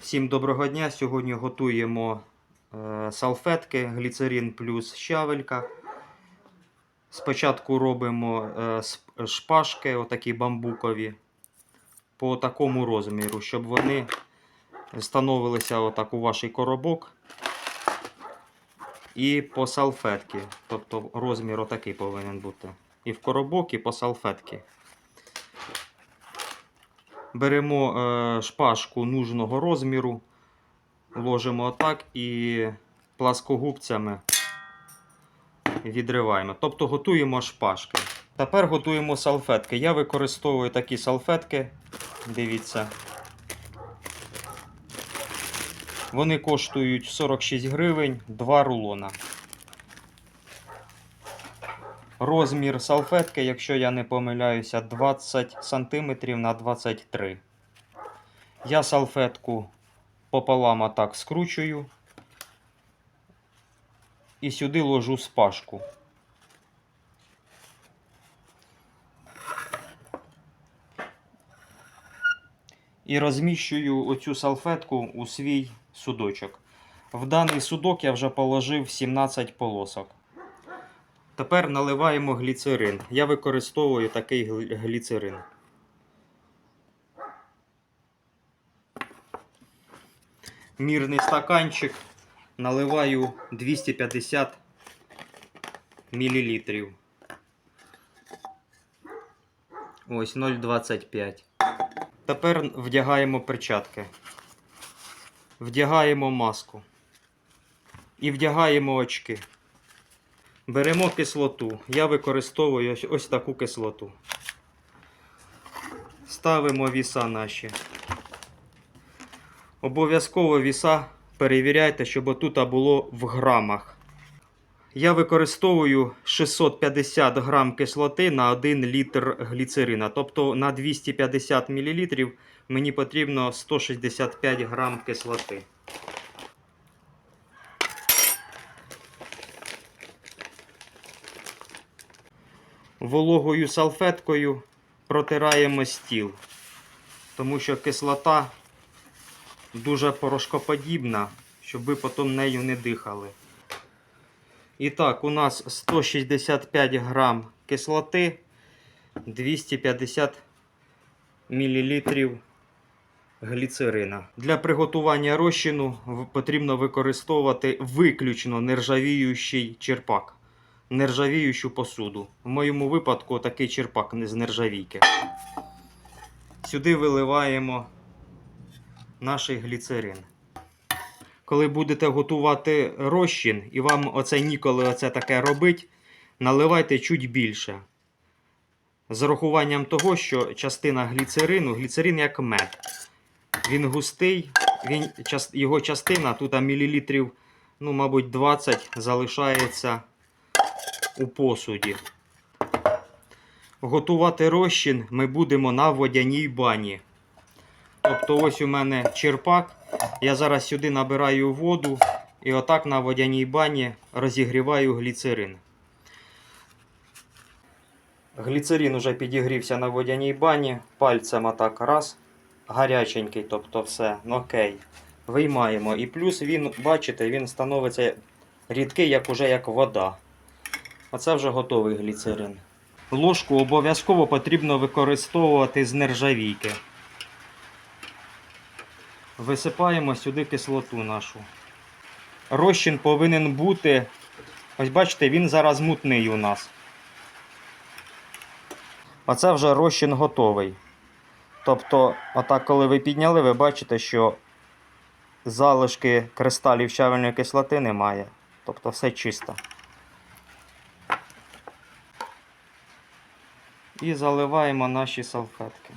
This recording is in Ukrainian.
Всім доброго дня! Сьогодні готуємо е, салфетки, гліцерин плюс щавелька. Спочатку робимо е, шпажки, отакі бамбукові, по такому розміру, щоб вони становилися отак у ваш коробок. І по салфетки. Тобто розмір отакий повинен бути. І в коробок, і по салфетки. Беремо е, шпажку нужного розміру, ложимо отак і пласкогубцями відриваємо. Тобто готуємо шпажки. Тепер готуємо салфетки. Я використовую такі салфетки. Дивіться. Вони коштують 46 гривень, 2 рулона. Розмір салфетки, якщо я не помиляюся, 20 см на 23 Я салфетку пополам отак скручую і сюди ложу спашку. І розміщую оцю салфетку у свій судочок. В даний судок я вже положив 17 полосок. Тепер наливаємо гліцерин. Я використовую такий гліцерин. Мірний стаканчик наливаю 250 мл. Ось 0,25. Тепер вдягаємо перчатки. Вдягаємо маску. І вдягаємо очки. Беремо кислоту. Я використовую ось, таку кислоту. Ставимо віса наші. Обов'язково віса перевіряйте, щоб отут було в грамах. Я використовую 650 грам кислоти на 1 літр гліцерина. Тобто на 250 мл мені потрібно 165 грам кислоти. Вологою салфеткою протираємо стіл, тому що кислота дуже порошкоподібна, щоб ви потім нею не дихали. І так, у нас 165 грам кислоти, 250 мл гліцерина. Для приготування розчину потрібно використовувати виключно нержавіючий черпак, нержавіючу посуду. В моєму випадку такий черпак з нержавійки. Сюди виливаємо наш гліцерин. Коли будете готувати розчин і вам оце ніколи оце таке робить, наливайте чуть більше. З урахуванням того, що частина гліцерину, гліцерин як мед. Він густий, він, його частина тут мілілітрів, ну, мабуть, 20 залишається у посуді. Готувати розчин ми будемо на водяній бані. Тобто ось у мене черпак. Я зараз сюди набираю воду і отак на водяній бані розігріваю гліцерин. Гліцерин уже підігрівся на водяній бані. Пальцем отак раз. Гаряченький, тобто все. Окей. Виймаємо. І плюс він, бачите, він становиться рідкий, як уже як вода. Оце вже готовий гліцерин. Ложку обов'язково потрібно використовувати з нержавійки. Висипаємо сюди кислоту нашу. Розчин повинен бути. Ось бачите, він зараз мутний у нас. Оце вже розчин готовий. Тобто, отак, коли ви підняли, ви бачите, що залишки кристалів щавельної кислоти немає. Тобто все чисто. І заливаємо наші салфетки.